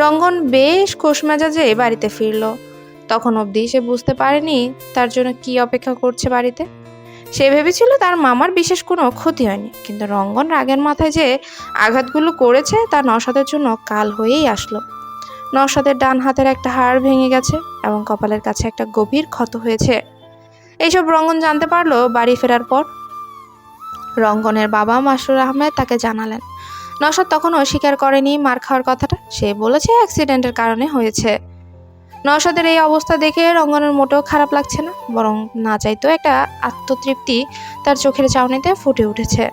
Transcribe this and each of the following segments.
রঙ্গন বেশ খোশ মেজাজে বাড়িতে ফিরল। তখন অবধি সে বুঝতে পারেনি তার জন্য কি অপেক্ষা করছে বাড়িতে। সে ভেবেছিল তার মামার বিশেষ কোনো ক্ষতি হয়নি, কিন্তু রঙ্গন রাগের মাথায় যে আঘাতগুলো করেছে তা নসাদের জন্য কাল হয়েই আসলো। নসাদের ডান হাতের একটা হাড় ভেঙে গেছে এবং কপালের কাছে একটা গভীর ক্ষত হয়েছে। এইসব রঙ্গন জানতে পারল বাড়ি ফেরার পর। রঙ্গনের বাবা মাসরুর আহমেদ তাকে জানালেন নসাদ তখনও স্বীকার করেনি মার খাওয়ার কথাটা। সে বলেছে, অ্যাক্সিডেন্টের কারণে হয়েছে। নসাদের এই অবস্থা দেখে রঙ্গনের মোটেও খারাপ লাগছে না, বরং না চাইতেও একটা আত্মতৃপ্তি তার চোখের চাউনিতে ফুটে উঠেছে।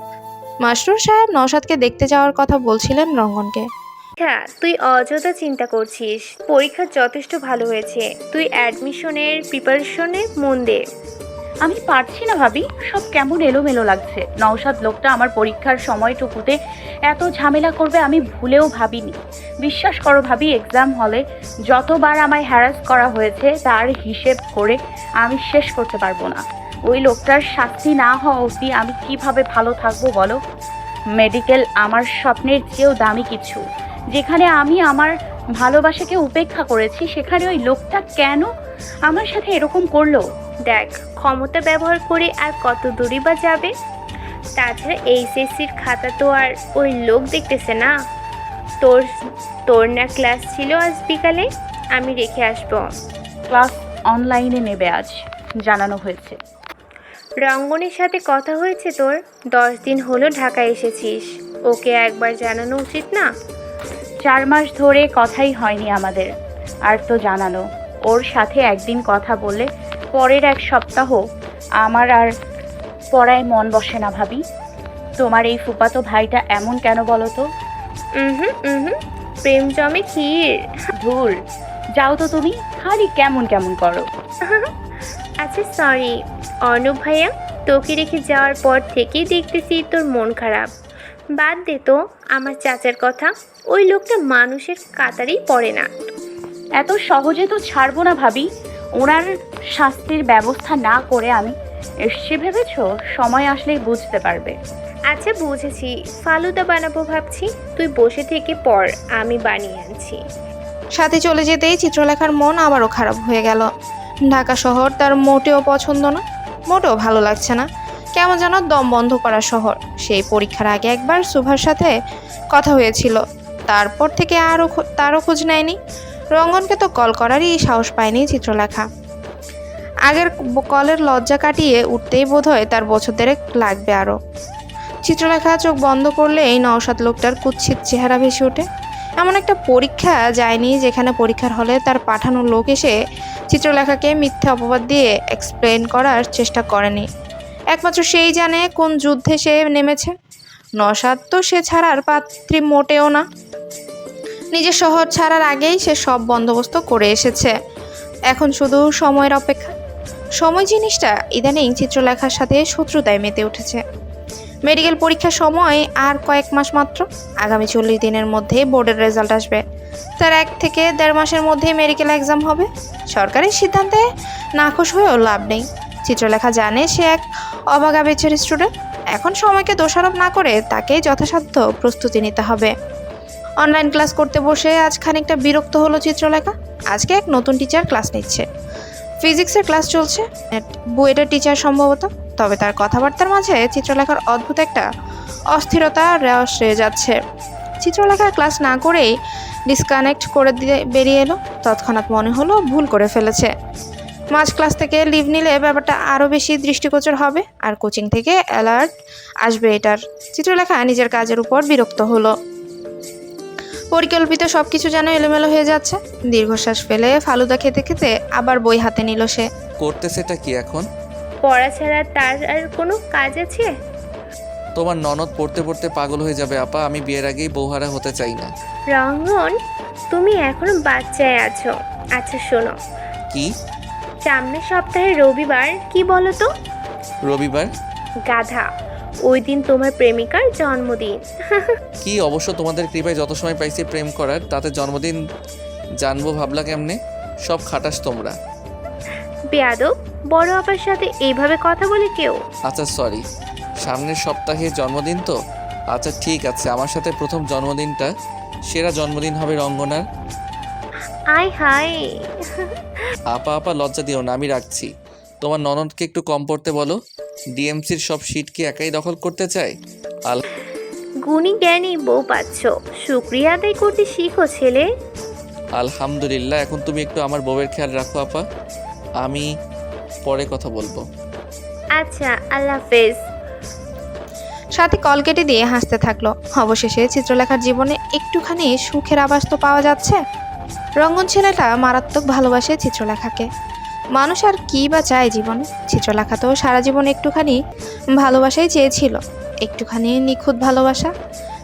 মাসরুর সাহেব নসাদকে দেখতে যাওয়ার কথা বলছিলেন রঙ্গনকে। হ্যাঁ তুই অযথা চিন্তা করছিস। পরীক্ষা যথেষ্ট ভালো হয়েছে। তুই অ্যাডমিশনের প্রিপারেশনে মন দে। আমি পারছি না ভাবি। সব কেমন এলোমেলো লাগছে। নওশাদ লোকটা আমার পরীক্ষার সময়টুকুতে এত ঝামেলা করবে আমি ভুলেও ভাবিনি। বিশ্বাস করো ভাবি এক্সাম হলে যতবার আমায় হ্যারাস করা হয়েছে, তার হিসেব করে আমি শেষ করতে পারব না। ওই লোকটার শাস্তি না হওয়া অবধি আমি কীভাবে ভালো থাকব বলো? মেডিকেল আমার স্বপ্নের চেয়েও দামি কিছু। যেখানে আমি আমার ভালোবাসাকে উপেক্ষা করেছি, সেখানে ওই লোকটা কেন আমার সাথে এরকম করল? দেখ ক্ষমতা ব্যবহার করে আর কত দূরই বা যাবে? তাছাড়া এইচএসসির খাতা তো আর ওই লোক দেখতেছে না। তোর তোর না ক্লাস ছিল আজ বিকালে? আমি রেখে আসব। ক্লাস অনলাইনে নেবে আজ জানানো হয়েছে। রঙ্গনের সাথে কথা হয়েছে তোর? দশ দিন হলো ঢাকা এসেছিস। ওকে একবার জানানো উচিত না? চার মাস ধরে কথাই হয়নি আমাদের। আর তো জানানো ওর সাথে একদিন কথা বললে পরের এক সপ্তাহ আমার আর পড়ায় মন বসে না ভাবি। তোমার এই ফুপাতো ভাইটা এমন কেন বলো তো? হুম হুম প্রেম জমে ক্ষীর। ধুর যাও তো তুমি খালি কেমন কেমন করো। আচ্ছা সরি অর্ণব ভাইয়া তোকে রেখে যাওয়ার পর থেকেই দেখতেছি তোর মন খারাপ। বাদ দে তো আমার চাচার কথা ওই লোকটা মানুষের কাতারেই পড়ে না। এত সহজে তো ছাড়বো না ভাবি। ওনার শাস্তির ব্যবস্থা না করে আমি এসছি ভেবেছ সময় আসলেই বুঝতে পারবে। আচ্ছা বুঝেছি। ফালুদা বানাবো ভাবছি। তুই বসে থেকে পর আমি বানিয়ে আনছি। সাথে চলে যেতেই চিত্রলেখার মন আবারও খারাপ হয়ে গেল। ঢাকা শহর তার মোটেও পছন্দ না মোটেও ভালো লাগছে না। কেমন যেন দম বন্ধ করা শহর। সেই পরীক্ষার আগে একবার সুভার সাথে কথা হয়েছিল। তারপর থেকে আরও খো- তারও খোঁজ নেয়নি। রঙ্গনকে তো কল করারই সাহস পায়নি চিত্রলেখা। আগের কলের লজ্জা কাটিয়ে উঠতেই বোধ হয় তার বছর লাগবে আরও। চিত্রলেখা চোখ বন্ধ করলে এই নওশাদ লোকটার কুৎসিত চেহারা ভেসে ওঠে। এমন একটা পরীক্ষা যায়নি যেখানে পরীক্ষার হলে তার পাঠানো লোক এসে চিত্রলেখাকে মিথ্যে অপবাদ দিয়ে এক্সপ্লেন করার চেষ্টা করেনি। একমাত্র সেই জানে কোন যুদ্ধে সে নেমেছে। নসাদ তো সে ছাড়ার পাত্রী মোটেও না। নিজের শহর ছাড়ার আগেই সে সব বন্দোবস্ত করে এসেছে। এখন শুধু সময়ের অপেক্ষা। সময় জিনিসটা ইদানিং চিত্রলেখার সাথে শত্রুতায় মেতে উঠেছে। মেডিকেল পরীক্ষার সময় আর কয়েক মাস মাত্র, আগামী চল্লিশ দিনের মধ্যে বোর্ডের রেজাল্ট আসবে। তার এক থেকে দেড় মাসের মধ্যে মেডিকেল এক্সাম হবে। সরকারের সিদ্ধান্তে নাখোশ হয়েও লাভ নেই। চিত্রলেখা জানে সে এক অবাগা বেচের স্টুডেন্ট। এখন সময়কে দোষারোপ না করে তাকে যথাসাধ্য প্রস্তুতি নিতে হবে। অনলাইন ক্লাস করতে বসে আজ খানিকটা বিরক্ত হলো চিত্রলেখা। আজকে এক নতুন টিচার ক্লাস নিচ্ছে। ফিজিক্সের ক্লাস চলছে। বুয়েটের টিচার সম্ভবত। তবে তার কথাবার্তার মাঝে চিত্রলেখার অদ্ভুত একটা অস্থিরতা রেওয়াজ রয়ে যাচ্ছে। চিত্রলেখার ক্লাস না করেই ডিসকানেক্ট করে দিয়ে বেরিয়ে এলো। তৎক্ষণাৎ মনে হলো ভুল করে ফেলেছে। মাঝ ক্লাস থেকে লিভ নিলে ব্যাপারটা আরও বেশি দৃষ্টিগোচর হবে। আর কোচিং থেকে অ্যালার্ট আসবে এটার। চিত্রলেখা নিজের কাজের উপর বিরক্ত হলো। পরিকল্পিত সব কিছু যেন এলোমেলো হয়ে যাচ্ছে। দীর্ঘশ্বাস ফেলে ফালুদা খেতে খেতে আবার বই হাতে নিল সে। করতেছেটা কি এখন? পড়া ছাড়া তার আর কোনো কাজ আছে? তোমার ননদ পড়তে পড়তে পাগল হয়ে যাবে আপা। আমি বিয়ের আগেই বৌহারা হতে চাই না। রঙ্গন তুমি এখনও বাচ্চায় আছো। আচ্ছা শোনো। কি? সামনের সপ্তাহে রবিবার কি বলো তো? রবিবার? গাধা। ওই দিন তোমার প্রেমিকার জন্মদিন। কি অবশ্য তোমাদের কৃপায় যত সময় পাইছি প্রেম করার তাতে জন্মদিন জানব ভাবলা কেমনে? সব খাটাস তোমরা। বেয়াদব বড় আপার সাথে এইভাবে কথা বলে কেউ? আচ্ছা সরি সামনের সপ্তাহে জন্মদিন তো? আচ্ছা ঠিক আছে আমার সাথে প্রথম জন্মদিনটা। সেরা জন্মদিন হবে রঙ্গনার। আয় হাই আপা আপা লজ্জা দিও না আমি রাখছি। তোমার ননদকে একটু কম পড়তে বলো। ডিএমসির সব সিট কি একাই দখল করতে চায়? আল গুণী জ্ঞানী বউ পাচ্ছ। শুক্রিয়া আদায় করতে শিখো ছেলে। আলহামদুলিল্লাহ এখন তুমি একটু আমার বউয়ের খেয়াল রাখো আপা। আমি পরে কথা বলব। আচ্ছা আল্লাহ হাফেজ। সাথী কল কেটে দিয়ে হাসতে থাকল। অবশেষে চিত্রলেখার জীবনে একটুখানি সুখের আভাস তো পাওয়া যাচ্ছে। রঙ্গন ছেলেটা মারাত্মক ভালোবাসে চিত্রলেখাকে। মানুষ আর কী বা চায় জীবনে? চিত্রলেখা তো সারা জীবন একটুখানি ভালোবাসাই চেয়েছিল। একটুখানি নিখুঁত ভালোবাসা।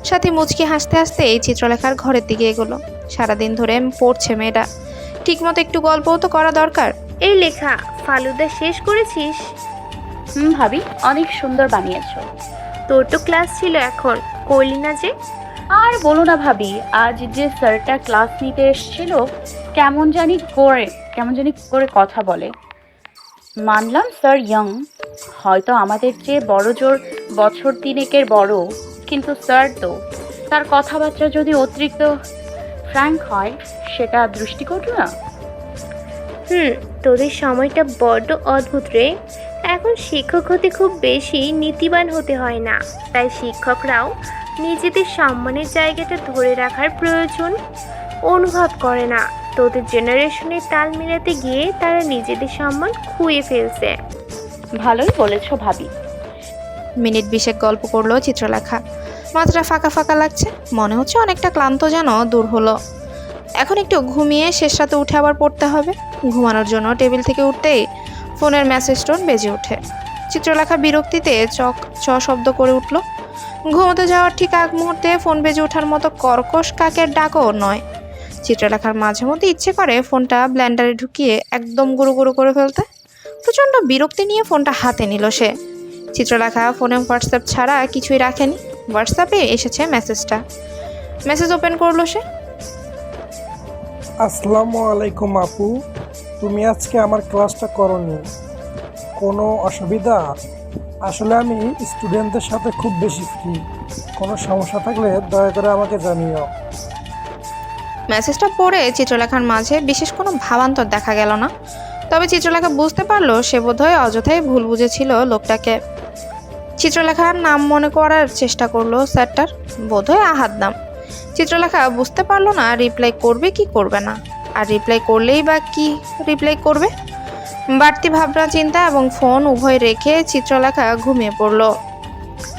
সাথে মুচকি হাসতে হাসতে এই চিত্রলেখার ঘরের দিকে এগোলো। সারাদিন ধরে পড়ছে মেয়েটা। ঠিকমতো একটু গল্পও তো করা দরকার। এই লেখা ফালুদা শেষ করেছিস? হুম ভাবি অনেক সুন্দর বানিয়েছো। তোর তো ক্লাস ছিল এখন করলি না যে? আর বলো না ভাবি, আজ যে স্যারটা ক্লাস নিতে এসেছিল, কেমন জানি করে, কেমন জানি করে কথা বলে। মানলাম স্যার ইয়ং হয়তো আমাদের চেয়ে বড় জোর বছর তিনেকের বড়, কিন্তু স্যার তো। তার কথাবার্তা যদি অতিরিক্ত ফ্র্যাঙ্ক হয়, সেটা দৃষ্টিকটু না? হুম, তোদের সময়টা বড্ড অদ্ভুত রে। এখন শিক্ষক হতে খুব বেশি নীতিবান হতে হয় না। তাই শিক্ষকরাও নিজেদের সম্মানের জায়গাটা ধরে রাখার প্রয়োজন অনুভব করে না। তোদের জেনারেশনের তাল মিলাতে গিয়ে তারা নিজেদের সম্মান খুঁয়ে ফেলছে। ভালোই বলেছ ভাবি। মিনিট বিশেক গল্প করল চিত্রলেখা। মাথাটা ফাঁকা ফাঁকা লাগছে, মনে হচ্ছে অনেকটা ক্লান্ত যেন দূর হলো। এখন একটু ঘুমিয়ে শেষ রাতে উঠে আবার পড়তে হবে। ঘুমানোর জন্য টেবিল থেকে উঠতেই ফোনের মেসেজ টোন বেজে ওঠে। চিত্রলেখা বিরক্তিতে চক চ শব্দ করে উঠল। ঘুমোতে যাওয়ার ঠিক আগ মুহূর্তে ফোন বেজে ওঠার মতো কর্কশ কাকের ডাকও নয়। চিত্রলেখার মাঝে মধ্যে ইচ্ছে করে ফোনটা ব্ল্যান্ডারে ঢুকিয়ে একদম গুঁড়ো গুঁড়ো করে ফেলতে। প্রচণ্ড বিরক্তি নিয়ে ফোনটা হাতে নিল সে। চিত্রলেখা ফোনে হোয়াটসঅ্যাপ ছাড়া কিছুই রাখেনি। হোয়াটসঅ্যাপে এসেছে মেসেজটা। মেসেজ ওপেন করল সে। আসসালামু আলাইকুম আপু। তুমি আজকে আমার ক্লাসটা করনি। কোনো অসুবিধা? আসলে আমি স্টুডেন্টদের সাথে খুব বেশি ফ্রি কোনো সমস্যা থাকলে দয়া করে আমাকে জানিও। মেসেজটা পড়ে চিত্রলেখার মাঝে বিশেষ কোনো ভাবান্তর দেখা গেল না। তবে চিত্রলেখা বুঝতে পারল সে বোধহয় অযথাই ভুল বুঝেছিল লোকটাকে। চিত্রলেখার নাম মনে করার চেষ্টা করল স্যারটার, বোধহয় আহাত নাম। চিত্রলেখা বুঝতে পারল না রিপ্লাই করবে কি করবে না। আর রিপ্লাই করলেই বা কি রিপ্লাই করবে? বাড়তি ভাবনা, চিন্তা এবং ফোন উভয় রেখে চিত্রলেখা ঘুমিয়ে পড়ল।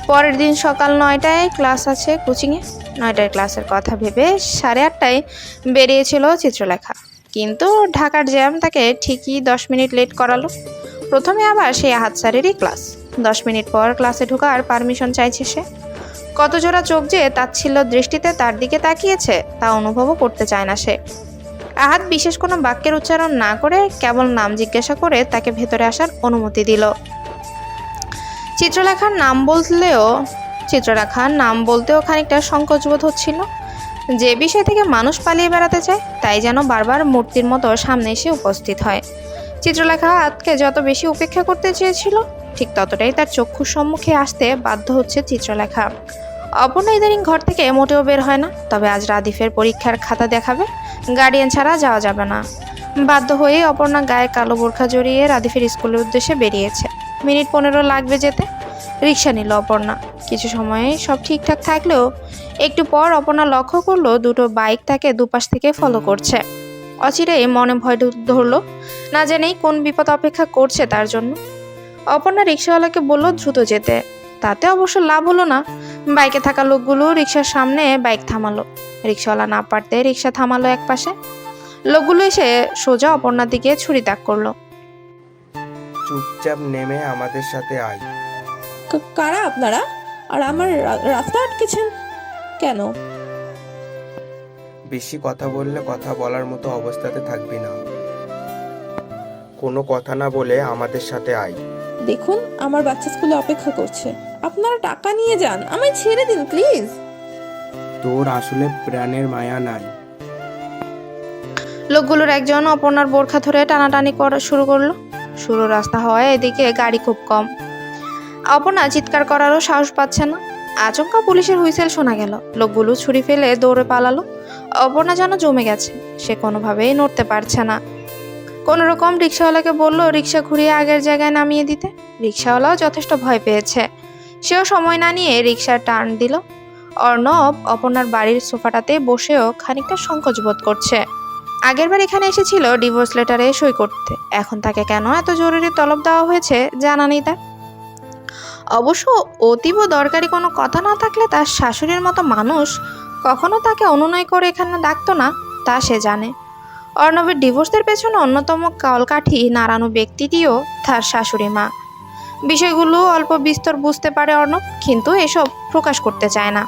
পরের দিন সকাল নয়টায় ক্লাস আছে কোচিংয়ে। নয়টার ক্লাসের কথা ভেবে সাড়ে আটটায় বেরিয়েছিল চিত্রলেখা। কিন্তু ঢাকার জ্যাম তাকে ঠিকই দশ মিনিট লেট করালো। প্রথমে আবার সেই হাত সারেরই ক্লাস। দশ মিনিট পর ক্লাসে ঢোকার পারমিশন চাইছে সে। কত জোড়া চোখ যে তাচ্ছিল্য দৃষ্টিতে তার দিকে তাকিয়েছে তা অনুভবও করতে চায় না সে। আহাত বিশেষ কোনো বাক্যের উচ্চারণ না করে কেবল নাম জিজ্ঞাসা করে তাকে ভেতরে আসার অনুমতি দিল। চিত্রলেখার নাম বললেও, চিত্রলেখার নাম বলতেও খানিকটা সংকোচবোধ হচ্ছিল। যে বিষয় থেকে মানুষ পালিয়ে বেড়াতে চায়, তাই যেন বারবার মূর্তির মতো সামনে এসে উপস্থিত হয়। চিত্রলেখা আজকে যত বেশি উপেক্ষা করতে চেয়েছিল, ঠিক ততটাই তার চক্ষুর সম্মুখে আসতে বাধ্য হচ্ছে চিত্রলেখা। অপর্ণা ইদানিং ঘর থেকে মোটেও বের হয় না, তবে আজ রাদিফের পরীক্ষার খাতা দেখাবে। গার্ডিয়ান ছাড়া যাওয়া যাবে না। বাধ্য হয়ে অপর্ণা গায়ে কালো বোরখা জড়িয়ে রাদিফের স্কুলের উদ্দেশ্যে বেরিয়েছে। মিনিট পনেরো লাগবে যেতে। রিক্সা নিল অপর্ণা। কিছু সময়ে সব ঠিকঠাক থাকলেও একটু পর অপর্ণা লক্ষ্য করল দুটো বাইক তাকে দুপাশ থেকে ফলো করছে। অচিরেই মনে ভয় ধরলো, না জানেই কোন বিপদ অপেক্ষা করছে তার জন্য। অপর্ণা রিক্সাওয়ালাকে বলল, দ্রুত যেতে। তাতে অবশ্য লাভ হলো না। বাইকে থাকা লোকগুলো রিক্সার সামনে বাইক থামালো। রিক্সাওয়ালা না পারতে রিক্সা থামালো এক পাশে। লোকগুলো এসে সোজা অপর্ণার দিকে ছুরি তাক করল। চুপচাপ নেমে আমাদের সাথে আয়। কারা আপনারা? আর আমার রা- রাস্তা আটকেছেন কেন? বেশি কথা বললে কথা বলার মতো অবস্থাতে থাকবি না। কোনো কথা না বলে আমাদের সাথে আয়। দেখুন আমার বাচ্চা স্কুলে অপেক্ষা করছে। আপনারা টাকা নিয়ে যান আমায় ছেড়ে দিন প্লিজ। তোর আসলে প্রাণের মায়া নাই। লোকগুলোর একজন অপর্ণার বোরখা ধরে টানাটানি করা শুরু করল। শুরু রাস্তা হওয়ায় এদিকে গাড়ি খুব কম। অপর্ণা চিৎকার করারও সাহস পাচ্ছে না। আচমকা পুলিশের হুইসেল শোনা গেল। লোকগুলো ছুরি ফেলে দৌড়ে পালালো। অপর্ণা যেন জমে গেছে। সে কোনোভাবেই নড়তে পারছে না। কোনো রকম রিক্সাওয়ালাকে বলল, রিক্সা ঘুরিয়ে আগের জায়গায় নামিয়ে দিতে? রিক্সাওয়ালাও যথেষ্ট ভয় পেয়েছে। সেও সময় না নিয়ে রিক্সার টার্ন দিল। অর্ণব অপর্ণার বাড়ির সোফাটাতে বসেও খানিকটা সংকোচ বোধ করছে। আগেরবার এখানে এসেছিল ডিভোর্স লেটারে সই করতে। এখন তাকে কেন এত জরুরি তলব দেওয়া হয়েছে, জানা নেই তার। অবশ্য অতীব দরকারি কোনো কথা না থাকলে তার শাশুড়ির মতো মানুষ কখনো তাকে অনুনয় করে এখানে ডাকতো না, তা সে জানে। অর্ণবের ডিভোর্সের পেছনে অন্যতম কলকাঠি নাড়ানো ব্যক্তিটিও তার শাশুড়ি মা। বিষয়গুলো অল্প বিস্তর বুঝতে পারে অর্ণব কিন্তু এসব প্রকাশ করতে চায় না।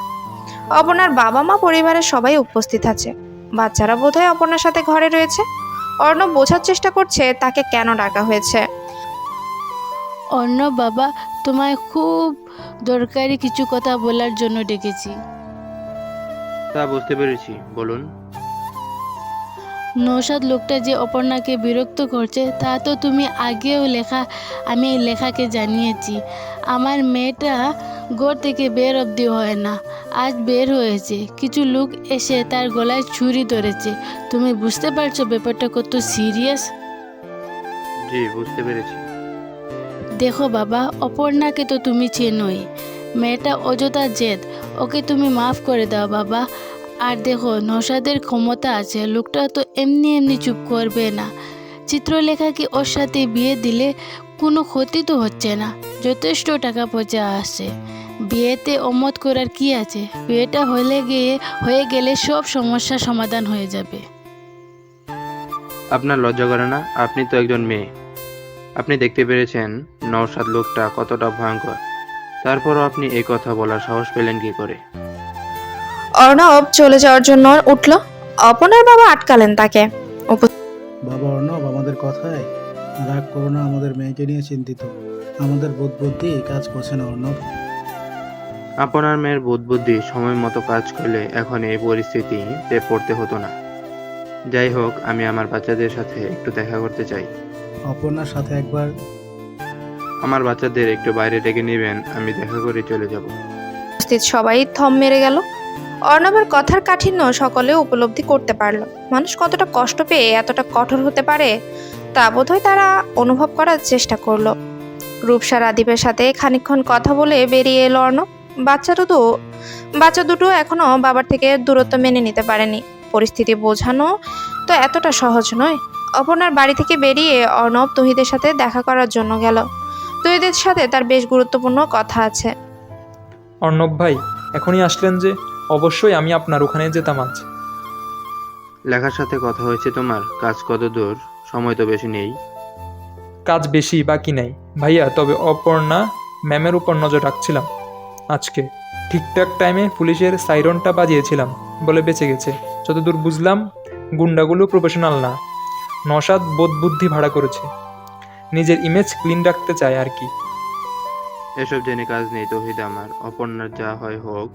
অপর্ণার বাবা মা পরিবারের সবাই উপস্থিত আছে। বাচ্চারা বোধহয় অপর্ণার সাথে ঘরে রয়েছে। অর্ণব বোঝার চেষ্টা করছে তাকে কেন ডাকা হয়েছে। অর্ণব বাবা তোমায় খুব দরকারি কিছু কথা বলার জন্য ডেকেছি। তা বুঝতে পেরেছি বলুন। নৌসাদ লোকটা যে অপর্ণাকে বিরক্ত করছে তা তো তুমি আগেও লেখা আমি এই লেখাকে জানিয়েছি। আমার মেয়েটা ঘর থেকে বের অবধি হয় না আজ বের হয়েছে। কিছু লোক এসে তার গলায় ছুরি ধরেছে। তুমি বুঝতে পারছ ব্যাপারটা কত সিরিয়াস? জি বুঝতে পেরেছি। দেখো বাবা অপর্ণাকে তো তুমি চেনোই। মেয়েটা অযথা জেদ। ওকে তুমি মাফ করে দাও বাবা। আর দেখো নসাদের ক্ষমতা আছে, লোকটা তো এমনি এমনি চুপ করবে না। চিত্রলেখাকে ওর সাথে বিয়ে দিলে কোনো ক্ষতি তো হচ্ছে না, যথেষ্ট টাকা পয়সা আসছে বিয়েতে অমত করার কি আছে? বিয়েটা হলে গিয়ে, হয়ে গেলে সব সমস্যা সমাধান হয়ে যাবে। আপনার লজ্জা করে না? আপনি তো একজন মেয়ে। আপনি দেখতে পেরেছেন নওশাদ লোকটা কতটা ভয়ঙ্কর। তারপরও আপনি এই কথা বলার সাহস পেলেন কি করে? অর্ণব চলে যাওয়ার জন্য উঠল। অপর্ণার বাবা আটকালেন তাকে। বাবা অর্ণব আমাদের কথায় রাগ করো না আমাদের মেয়েকে নিয়ে চিন্তিত। আমাদের বোধ বুদ্ধি কাজ করছে না অর্ণব। আপনার মেয়ের বোধ বুদ্ধি সময় মতো কাজ করলে এখন এই পরিস্থিতিতে পড়তে হতো না। যাই হোক আমি আমার বাচ্চাদের সাথে একটু দেখা করতে চাই। অপর্ণার সাথে একবার। আমার বাচ্চাদের একটু বাইরে ডেকে নেবেন আমি দেখা করে চলে যাব। উপস্থিত সবাই থম মেরে গেল। অর্ণবের কথার কাঠিন্য সকলে উপলব্ধি করতে পারল। মানুষ কতটা কষ্ট পেয়ে এতটা কঠোর হতে পারে, তা বোধহয় তারা অনুভব করার চেষ্টা করল। রূপসা রাদীপের সাথে খানিকক্ষণ কথা বলে বেরিয়ে এলো অর্ণব। বাচ্চা দুটো বাচ্চা দুটো এখনও বাবার থেকে দূরত্ব মেনে নিতে পারেনি। পরিস্থিতি বোঝানো তো এতটা সহজ নয়। অপর্ণার বাড়ি থেকে বেরিয়ে অর্ণব তহিদের সাথে দেখা করার জন্য গেল। তহিদের সাথে তার বেশ গুরুত্বপূর্ণ কথা আছে। অর্ণব ভাই, এখনই আসলেন যে। অবশ্যই আমি আপনার ওখানে যেতাম আজ। লেখার সাথে কথা হয়েছে তোমার? কাজ কত দূর? সময় তো বেশি নেই। কাজ বেশি বাকি নাই। ভাইয়া তবে অপর্ণা ম্যামের উপর নজর রাখছিলাম। আজকে ঠিকঠাক টাইমে পুলিশের সাইরনটা বাজিয়েছিলাম। বলে বেঁচে গেছে। যতদূর বুঝলাম গুন্ডাগুলো প্রফেশনাল না। নসাদ বোধ বুদ্ধি ভাড়া করেছে। নিজের ইমেজ ক্লিন রাখতে চায় আর কি। এসব জেনে কাজ নেই তহিদ আমার। অপর্ণার যা হয় হোক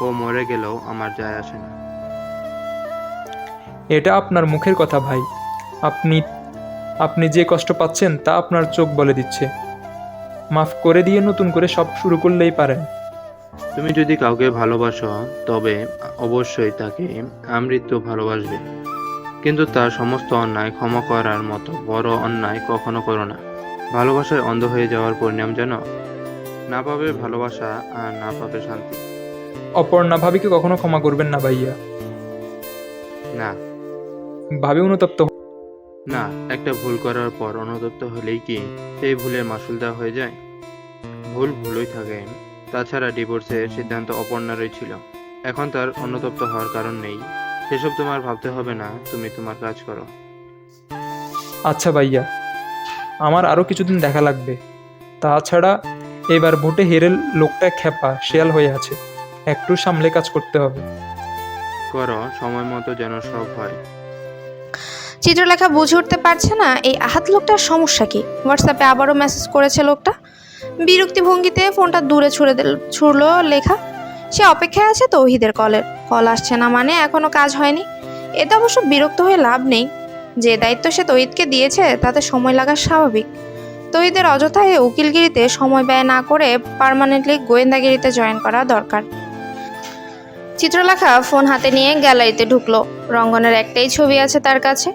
ও মরে গেলেও আমার যায় আসে না। এটা আপনার মুখের কথা ভাই। আপনি আপনি যে কষ্ট পাচ্ছেন তা আপনার চোখ বলে দিচ্ছে। মাফ করে দিয়ে নতুন করে সব শুরু করলেই পারেন। তুমি যদি কাউকে ভালোবাসো তবে অবশ্যই তাকে আমৃত্যু ভালোবাসবে। কিন্তু তার সমস্ত অন্যায় ক্ষমা করার মতো বড় অন্যায় কখনো করো না। ভালোবাসায় অন্ধ হয়ে যাওয়ার পরিণাম যেন না পাবে ভালোবাসা আর না পাবে শান্তি। অপর্ণা ভাবিকে কখনো ক্ষমা করবেন না ভাইয়া। না। ভাবি অনুতপ্ত না একটা ভুল করার পর অনুতপ্ত হলেই কি সেই ভুলের মাসুল দেওয়া হয়ে যায়? ভুল ভুলই থাকে। তাছাড়া ডিভোর্সের সিদ্ধান্ত অপর্ণারই ছিল। এখন তার অনুতপ্ত হওয়ার কারণ নেই। সেসব তোমার ভাবতে হবে না তুমি তোমার কাজ করো। আচ্ছা ভাইয়া আমার আরও কিছুদিন দেখা লাগবে। তাছাড়া এবার ভোটে হেরে লোকটা খেপা শেয়াল হয়ে আছে। একটু সামলে কাজ করতে হবে। করো সময় মতো যেন সব হয়। চিত্রলেখা বুঝে উঠতে পারছে না এই আহাত লোকটার সমস্যা কি? হোয়াটসঅ্যাপে আবারও মেসেজ করেছে লোকটা। বিরক্তি ভঙ্গিতে ফোনটা দূরে ছুড়ে দিল ছুড়লো লেখা। সে অপেক্ষায় আছে তৌহিদের কলের কল আসছে না মানে এখনও কাজ হয়নি। এতে অবশ্য বিরক্ত হয়ে লাভ নেই। যে দায়িত্ব সে তহিদকে দিয়েছে তাতে সময় লাগা স্বাভাবিক। তহিদের অযথায় উকিলগিরিতে সময় ব্যয় না করে পার্মানেন্টলি গোয়েন্দাগিরিতে জয়েন করা দরকার। চিত্রলেখা ফোন হাতে নিয়ে গ্যালারিতে ঢুকলো। রঙ্গনের একটাই ছবি আছে তার কাছে।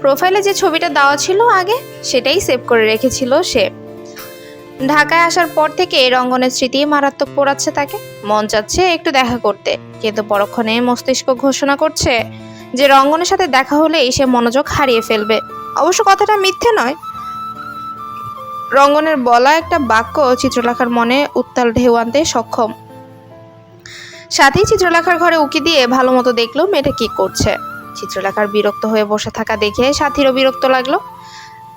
প্রোফাইলে যে ছবিটা দেওয়া ছিল আগে, সেটাই সেভ করে রেখেছিল সে। ঢাকায় আসার পর থেকে রঙ্গনের স্মৃতি মারাত্মক পোড়াচ্ছে তাকে। মন চাচ্ছে একটু দেখা করতে, কিন্তু পরক্ষণে মস্তিষ্ক ঘোষণা করছে যে রঙ্গনের সাথে দেখা হলেই সে মনোযোগ হারিয়ে ফেলবে। অবশ্য কথাটা মিথ্যে নয়। রঙ্গনের বলা একটা বাক্য চিত্রলেখার মনে উত্তাল ঢেউ আনতে সক্ষম। সাথেই চিত্রলেখার ঘরে উকি দিয়ে ভালো মতো দেখল মেয়েটা কি করছে। চিত্রলেখার বিরক্ত হয়ে বসে থাকা দেখে সাথীরও বিরক্ত লাগল।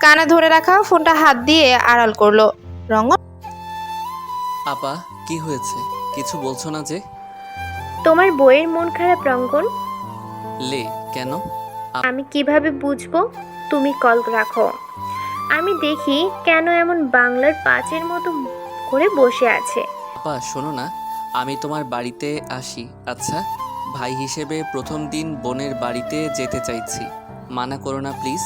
কানে ধরে রাখা ফোনটা হাত দিয়ে আড়াল করল। রঙ্গন আপা কি হয়েছে? কিছু বলছো না যে? তোমার বইয়ের মন খারাপ রঙ্গন? লে কেন? আমি কীভাবে বুঝব? তুমি কল রাখো। আমি দেখি কেন এমন বাংলার পাঁচের মতো করে বসে আছে। আপা শোনো না। আমি তোমার বাড়িতে আসি। আচ্ছা ভাই হিসেবে প্রথম দিন বোনের বাড়িতে যেতে চাইছি। মানা করো না প্লিজ।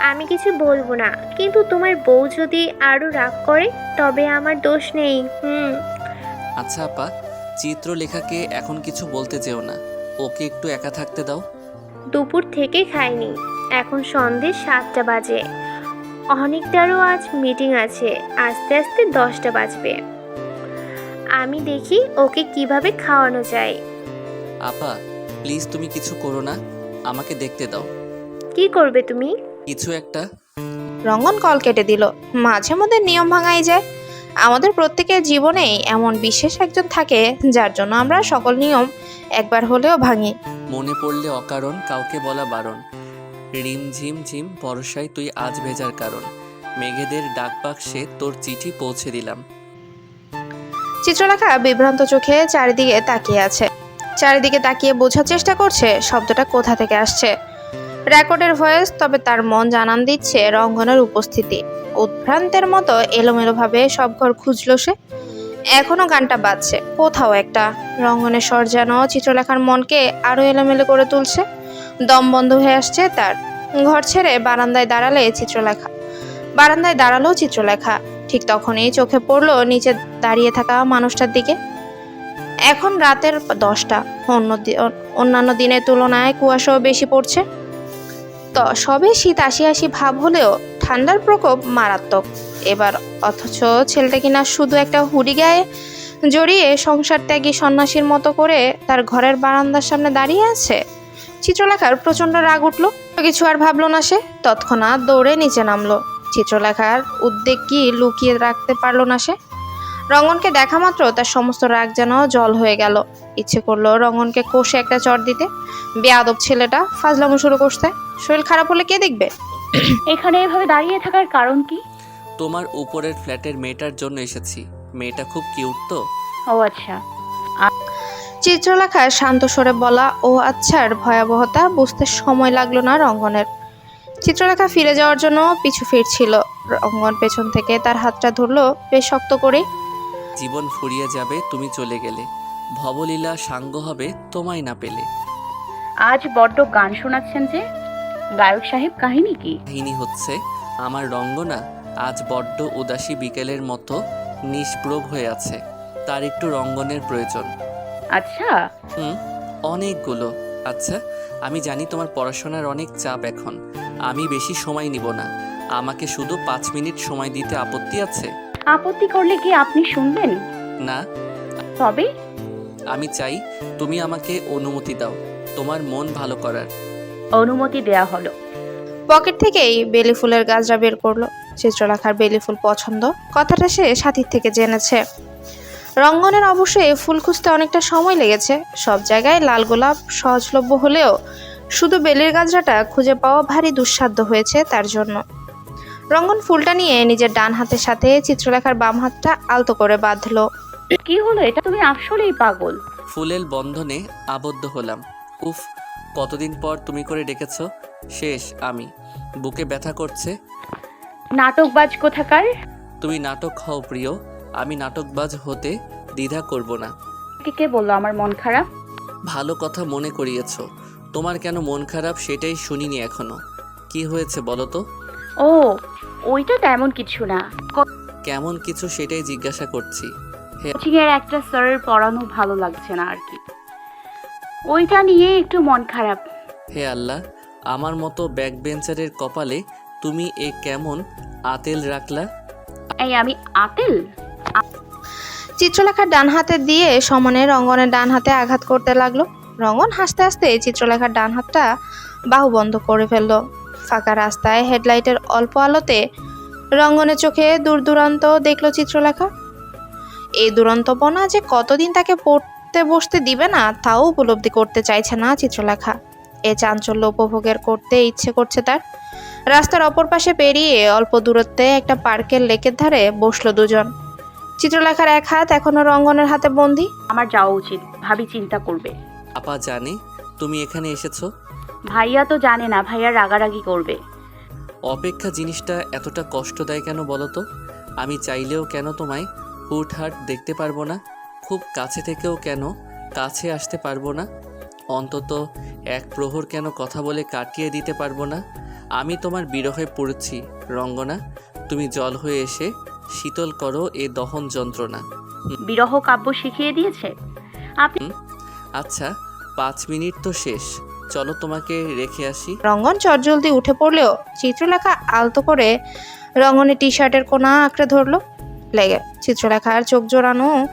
আমি কিছু বলব না কিন্তু তোমার বউ যদি আরও রাগ করে তবে আমার দোষ নেই হুম। আচ্ছা আপা চিত্রলেখাকে এখন কিছু বলতে যেও না। ওকে একটু একা থাকতে দাও। দুপুর থেকে খাইনি এখন সন্ধে সাতটা বাজে। অনেকটারও আজ মিটিং আছে আস্তে আস্তে দশটা বাজবে। আমি দেখি ওকে কীভাবে খাওয়ানো যায়। আপা প্লিজ তুমি কিছু করো না আমাকে দেখতে দাও। কি করবে তুমি? কিছু একটা। রঙ্গন কল কেটে দিল। মাঝে মধ্যে নিয়ম ভাঙাই যায়। আমাদের প্রত্যেকের জীবনেই এমন বিশেষ একজন থাকে যার জন্য আমরা সকল নিয়ম একবার হলেও ভাঙি। মনে পড়লে অকারণ কাউকে বলা বারণ। রিম ঝিম ঝিম বর্ষায় তুই আজ ভেজার কারণ। মেঘেদের ডাক বাক্সে তোর চিঠি পৌঁছে দিলাম। চিত্রলেখা বিভ্রান্ত চোখে চারিদিকে তাকিয়ে আছে। চারিদিকে তাকিয়ে বোঝার চেষ্টা করছে, শব্দটা কোথা থেকে আসছে। রেকর্ডের ভয়েস, তবে তার মন জানান দিচ্ছে রঙ্গনের উপস্থিতি। উদ্ভ্রান্তের মতো এলোমেলোভাবে সব ঘর খুঁজলো সে। এখনও গানটা বাজছে। কোথাও একটা। রঙ্গনের স্বর যেন চিত্রলেখার মনকে আরও এলোমেলো করে তুলছে। দম বন্ধ হয়ে আসছে তার। ঘর ছেড়ে বারান্দায় দাঁড়ালে চিত্রলেখা। বারান্দায় দাঁড়াল চিত্রলেখা। ঠিক তখনই চোখে পড়ল নিচে দাঁড়িয়ে থাকা মানুষটার দিকে। এখন রাতের দশটা। অন্য অন্যান্য দিনের তুলনায় কুয়াশাও বেশি পড়ছে। তো সবে শীত আসি আসি ভাব হলেও ঠান্ডার প্রকোপ মারাত্মক। এবার অথচ ছেলেটা কিনা শুধু একটা হুডি গায়ে জড়িয়ে সংসার ত্যাগী সন্ন্যাসীর মতো করে তার ঘরের বারান্দার সামনে দাঁড়িয়ে আছে। চিত্রলেখার প্রচণ্ড রাগ উঠল। কিছু আর ভাবলো না সে। তৎক্ষণাৎ দৌড়ে নিচে নামলো। চিত্রলেখার উদ্বেগ কি লুকিয়ে রাখতে পারল না সে? রঙ্গনকে দেখা মাত্র তার সমস্ত রাগ যেন জল হয়ে গেল। ইচ্ছে করল রঙ্গনকে কষে একটা চট দিতে। বেয়াদব ছেলেটা ফাজলামো শুরু করতে শরীর খারাপ হলে কে দেখবে? এখানে এভাবে দাঁড়িয়ে থাকার কারণ কি? তোমার উপরের ফ্ল্যাটের মেয়েটার জন্য এসেছি। মেয়েটা খুব কিউট তো? ও আচ্ছা। চিত্রলেখার শান্ত স্বরে বলা ও আচ্ছার ভয়াবহতা বুঝতে সময় লাগল না রঙ্গনের। চিত্রলেখা ফিরে যাওয়ার জন্য পিছু ফিরছিল। রঙ্গন পেছন থেকে তার হাতটা ধরলো বেশ শক্ত করে। জীবন ফুরিয়ে যাবে তুমি চলে গেলে। ভবলীলা সাঙ্গ হবে তোমায় না পেলে। আজ বড্ড গান শোনাচ্ছেন যে গায়ক সাহেব কাহিনী কি? কাহিনী হচ্ছে আমার রঙ্গনা আজ বড্ড উদাসী বিকেলের মতো নিষ্প্রভ হয়ে আছে। তার একটু রঙ্গনের প্রয়োজন। আচ্ছা। হুম অনেকগুলো। আচ্ছা আমি জানি তোমার পড়াশোনার অনেক চাপ এখন। আমি বেশি সময় নিব না। আমাকে শুধু পাঁচ মিনিট সময় দিতে আপত্তি আছে? আপত্তি করলে কি আপনি শুনবেন? না। তবে? আমি চাই তুমি আমাকে অনুমতি দাও। তোমার মন ভালো করার। অনুমতি দেয়া হলো। পকেট থেকেই বেলি ফুলের গাছটা বের করল। চিত্রলেখার বেলি ফুল পছন্দ। কথাটা সে সাথীর থেকে জেনেছে। রঙ্গনের অবশ্য অবশ্যই ফুল খুঁজতে অনেকটা সময় লেগেছে। সব জায়গায় লাল গোলাপ সহজলভ্য হলেও শুধু বেলের গাছটা খুঁজে পাওয়া ভারী দুঃসাধ্য হয়েছে তার জন্য। রঙ্গন ফুলটা নিয়ে নিজের ডান হাতের সাথে চিত্রলেখার বাম হাতটা আলতো করে বাঁধলো। কি হলো? এটা তুমি আসলেই পাগল। ফুলের বন্ধনে আবদ্ধ হলাম। উফ কতদিন পর তুমি করে ডেকেছ? শেষ আমি। বুকে ব্যথা করছে। নাটকবাজ কোথাকার? তুমি নাটক হও প্রিয়। আমি নাটকবাজ হতে দ্বিধা করব না। কে কে বলল আমার মন খারাপ? ভালো কথা মনে করিয়েছ। তোমার কেন মন খারাপ সেটাই শুনিনি এখনও। কি হয়েছে বলো তো? ও ওইটা তেমন কিছু না। কেমন কিছু সেটাই জিজ্ঞাসা করছি। কোচিং এর একটা স্যারের পড়ানো ভালো লাগছে না আর কি। ওইটা নিয়ে একটু মন খারাপ। হে আল্লাহ আমার মতো ব্যাক বেঞ্চারের কপালে তুমি এ কেমন আতেল রাখলা? এই আমি আতেল? চিত্রলেখার ডান হাতে দিয়ে সমানে রঙ্গনের ডান হাতে আঘাত করতে লাগল। রঙ্গন হাসতে হাসতে চিত্রলেখার ডান হাতটা বাহু বন্ধ করে ফেলল। ফাঁকা রাস্তায় হেডলাইটের অল্প আলোতে রঙ্গনের চোখে দূর দূরান্ত দেখল চিত্রলেখা। এই দুরন্তপনা যে কতদিন তাকে পড়তে বসতে দিবে না, তাও উপলব্ধি করতে চাইছে না চিত্রলেখা। এ চাঞ্চল্য উপভোগের করতে ইচ্ছে করছে তার। রাস্তার অপর পাশে পেরিয়ে অল্প দূরত্বে একটা পার্কের লেকের ধারে বসল দুজন। চিত্রলেখার এক হাত এখনও রঙ্গনের হাতে বন্দি। আমার যাওয়া উচিত ভাবি চিন্তা করবে। আপা জানে তুমি এখানে এসেছ? ভাইয়া তো জানে না ভাইয়া রাগারাগি করবে। অপেক্ষা জিনিসটা এতটা কষ্ট দেয় কেন বলো তো? আমি চাইলেও কেন তোমায় হুটহাট দেখতে পারব না? খুব কাছে থেকেও কেন কাছে আসতে পারব না? অন্তত এক প্রহর কেন কথা বলে কাটিয়ে দিতে পারব না? আমি তোমার বিরহে পড়েছি রঙ্গনা। তুমি জল হয়ে এসে শীতল করো এ দহন যন্ত্রণা। বিরহ কাব্য শিখিয়ে দিয়েছে? আপনি আচ্ছা পাঁচ মিনিট তো শেষ। চলো তোমাকে রেখে আসি। রঙ্গন চটজলদি উঠে পড়লেও চিত্রলেখা আলতো করে রঙ্গনের টি শার্টের কোনা আঁকড়ে ধরলো। লেগে চিত্রলেখার চোখ জোড়ানো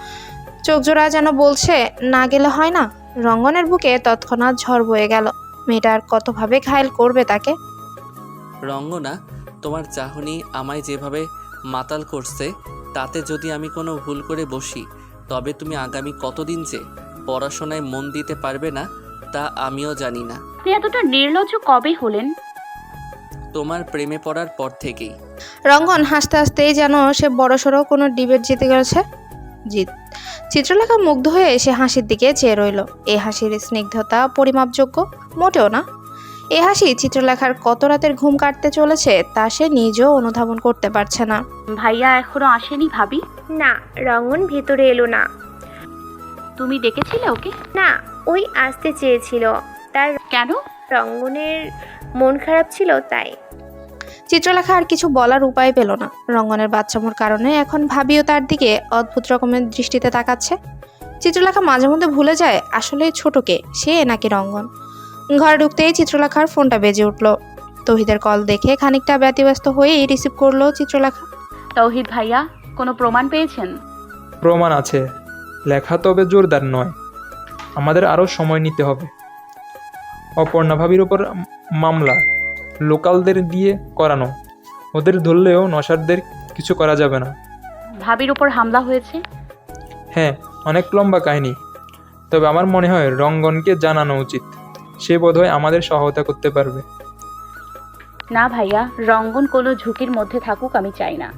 চোখ জোড়া যেন বলছে না গেলে হয় না। রঙ্গনের বুকে তৎক্ষণাৎ ঝড় বয়ে গেল। মেয়েটার কতভাবে ঘায়ল করবে তাকে? রঙ্গনা তোমার চাহনি আমায় যেভাবে মাতাল করছে তাতে যদি আমি কোনো ভুল করে বসি তবে তুমি আগামী কতদিন যে পড়াশোনায় মন দিতে পারবে না তা আমিও জানি না। আপনি এতটা নির্লজ্জ কবে হলেন? তোমার প্রেমে পড়ার পর থেকেই। রঙ্গন হাসতে হাসতেই যেন সে বড়সড় কোনো ডিবেট জিতে গেছে। জিত চিত্রলেখা মুগ্ধ হয়ে সে হাসির দিকে চেয়ে রইল। এই হাসির স্নিগ্ধতা পরিমাপযোগ্য মোটেও না। এ হাসি চিত্রলেখার কত রাতের ঘুম কাটতে চলেছে তা সে নিজেও অনুধাবন করতে পারছে না। ভাইয়া এখনও আসেনি ভাবি? না রঙন ভেতরে এলো না। তুমি ডেকেছিলে ওকে? না ওই আসতে চেয়েছিল। তার কেন? রঙ্গনের মন খারাপ ছিল তাই। চিত্রলেখা আর কিছু বলার উপায় পেল না। রঙ্গনের বাচ্চামোর কারণে এখন ভাবিও তার দিকে অদ্ভুত রকমের দৃষ্টিতে তাকাচ্ছে। চিত্রলেখা মাঝে মধ্যে ভুলে যায় আসলে ছোটকে সে নাকি রঙ্গন। ঘরে ঢুকতেই চিত্রলেখার ফোনটা বেজে উঠল। তহিদের কল দেখে খানিকটা ব্যতিব্যস্ত হয়েই রিসিভ করল চিত্রলেখা। তৌহিদ ভাইয়া কোনো প্রমাণ পেয়েছেন? প্রমাণ আছে। লেখা তবে জোরদার নয়। আমাদের আরও সময় নিতে হবে। অপর্ণা ভাবির ওপর মামলা লোকালদের দিয়ে করানো। ওদের ধরলেও নসারদের কিছু করা যাবে না। ভাবির উপর হামলা হয়েছে? হ্যাঁ অনেক লম্বা কাহিনী। তবে আমার মনে হয় রঙ্গনকে জানানো উচিত। সে বোধহয় আমাদের সহায়তা করতে পারবে। না ভাইয়া রঙ্গন কোনো ঝুঁকির মধ্যে থাকুক আমি চাই না।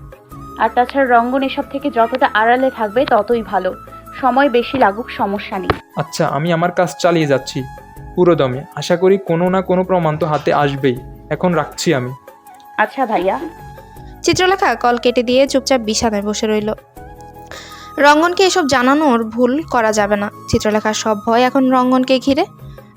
আর তাছাড়া রঙ্গন এসব থেকে যতটা আড়ালে থাকবে ততই ভালো। সময় বেশি লাগুক সমস্যা নেই। আচ্ছা আমি আমার কাজ চালিয়ে যাচ্ছি। পুরো দমে আশা করি কোনো না কোনো প্রমাণ তো হাতে আসবেই। এখন রাখছি আমি। আচ্ছা ভাইয়া। চিত্রলেখা কল কেটে দিয়ে চুপচাপ বিছানায় বসে রইল। রঙ্গনকে এসব জানানোর ভুল করা যাবে না। চিত্রলেখার সব ভয় এখন রঙ্গনকে ঘিরে।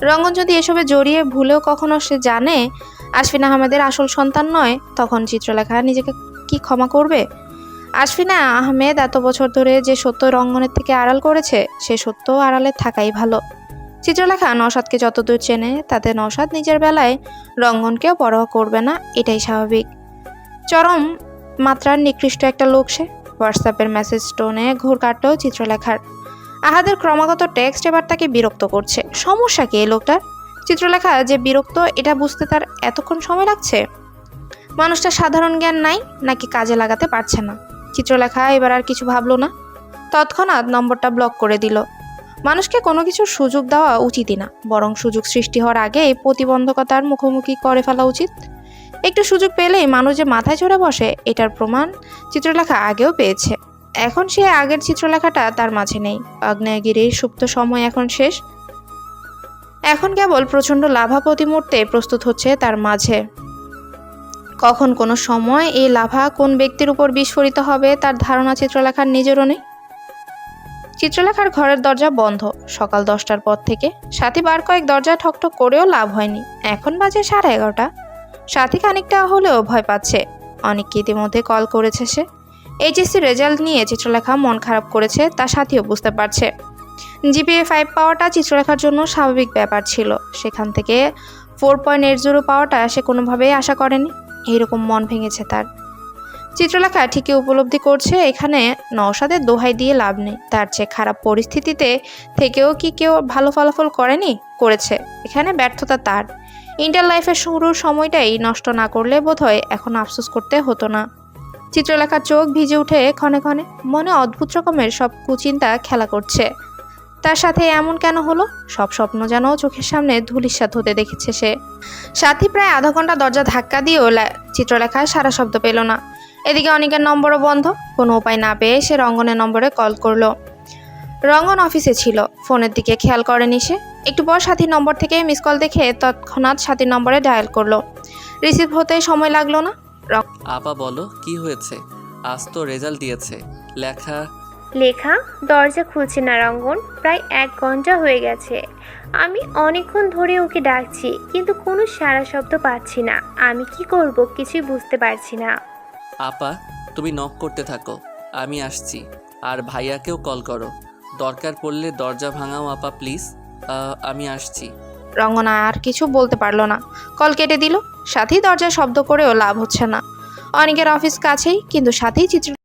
রঙ্গন যদি এসবে জড়িয়ে ভুলেও কখনো সে জানে, আশফিন আহমেদের আসল সন্তান নয়, তখন চিত্রলেখা নিজেকে কি ক্ষমা করবে? আশফিনা আহমেদ এত বছর ধরে যে সত্য রঙ্গনের থেকে আড়াল করেছে, সে সত্য আড়ালে থাকাই ভালো। চিত্রলেখা নওশাদকে যতদূর চেনে, তাতে নসাদ নিজের বেলায় রঙ্গনকেও পরোয়া করবে না, এটাই স্বাভাবিক। চরম মাত্রার নিকৃষ্ট একটা লোক সে। হোয়াটসঅ্যাপের মেসেজ টোনে ঘুর কাটলো চিত্রলেখার। আহাদের ক্রমাগত টেক্সট এবার তাকে বিরক্ত করছে। সমস্যা কি এই লোকটার? চিত্রলেখা, যে বিরক্ত, এটা বুঝতে তার এতক্ষণ সময় লাগছে? মানুষটা সাধারণ জ্ঞান নাই, নাকি কাজে লাগাতে পারছে না? চিত্রলেখা এবার আর কিছু ভাবলো না। তৎক্ষণাৎ নম্বরটা ব্লক করে দিল। মানুষকে কোনো কিছুর সুযোগ দেওয়া উচিতই না, বরং সুযোগ সৃষ্টি হওয়ার আগে প্রতিবন্ধকতার মুখোমুখি করে ফেলা উচিত। একটু সুযোগ পেলেই মানুষ যে মাথায় চড়ে বসে, এটার প্রমাণ চিত্রলেখা আগেও পেয়েছে। এখন সে আগের চিত্রলেখাটা তার মাঝে নেই। আগ্নেয়গিরির সুপ্ত সময় এখন শেষ। এখন কেবল প্রচণ্ড লাভা প্রতিমূর্তে প্রস্তুত হচ্ছে তার মাঝে। কখন কোনো সময় এই লাভা কোন ব্যক্তির উপর বিস্ফোরিত হবে তার ধারণা চিত্রলেখার নিজেরও নেই। চিত্রলেখার ঘরের দরজা বন্ধ। সকাল দশটার পর থেকে সাথী বার কয়েক দরজা ঠকঠক করেও লাভ হয়নি। এখন বাজে সাড়ে এগারোটা। সাথী খানিকটা হলেও ভয় পাচ্ছে। অনেককে ইতিমধ্যে কল করেছে সে। এইচএসসি রেজাল্ট নিয়ে চিত্রলেখা মন খারাপ করেছে, তা সাথীও বুঝতে পারছে। জিপিএ ফাইভ পাওয়াটা চিত্রলেখার জন্য স্বাভাবিক ব্যাপার ছিল। সেখান থেকে ফোর পয়েন্ট এইট জিরো পাওয়াটা সে কোনোভাবেই আশা করেনি। এইরকম মন ভেঙেছে তার। চিত্রলেখা ঠিকই উপলব্ধি করছে, এখানে নওশাদের দোহাই দিয়ে লাভ নেই। তার চেয়ে খারাপ পরিস্থিতিতে থেকেও কি কেউ ভালো ফলাফল করেনি? করেছে। এখানে ব্যর্থতা তার। ইন্টার লাইফের শুরুর সময়টাই নষ্ট না করলে বোধহয় এখন আফসোস করতে হতো না। চিত্রলেখার চোখ ভিজে উঠে ক্ষণে ক্ষণে মনে অদ্ভুত রকমের সব কুচিন্তা খেলা করছে। তার সাথে এমন কেন হলো? সব স্বপ্ন যেন চোখের সামনে ধুলিস্বাদ হতে দেখেছে সে। সাথী প্রায় আধা ঘণ্টা দরজা ধাক্কা দিয়েও চিত্রলেখায় সারা শব্দ পেল না। এদিকে অনেকের নম্বরও বন্ধ। কোনো উপায় না পেয়ে সে রঙ্গনের নম্বরে কল করল। রঙ্গন অফিসে ছিল। ফোনের দিকে খেয়াল করেনি সে। একটু পর সাথীর নম্বর থেকে মিস কল দেখে তৎক্ষণাৎ সাথীর নম্বরে ডায়াল করল। রিসিভ হতে সময় লাগল না। আপা বলো কি হয়েছে? আজ তো রেজাল্ট দিয়েছে। লেখা লেখা দরজা খুলছে না রঙ্গন। প্রায় এক ঘণ্টা হয়ে গেছে। আমি অনেকক্ষণ ধরে ওকে ডাকছি কিন্তু কোনো সারা শব্দ পাচ্ছি না। আমি কি করব কিছুই বুঝতে পারছি না। আপা তুমি নক করতে থাকো। আমি আসছি। আর ভাইয়াকেও কল করো। দরকার পড়লে দরজা ভাঙাও আপা প্লিজ আমি আসছি। রঙ্গনা আর কিছু বলতে পারল না। কল কেটে দিল। সাথী দরজায় শব্দ করেও লাভ হচ্ছে না। অনেকের অফিস কাছেই কিন্তু সাথেই চিত্র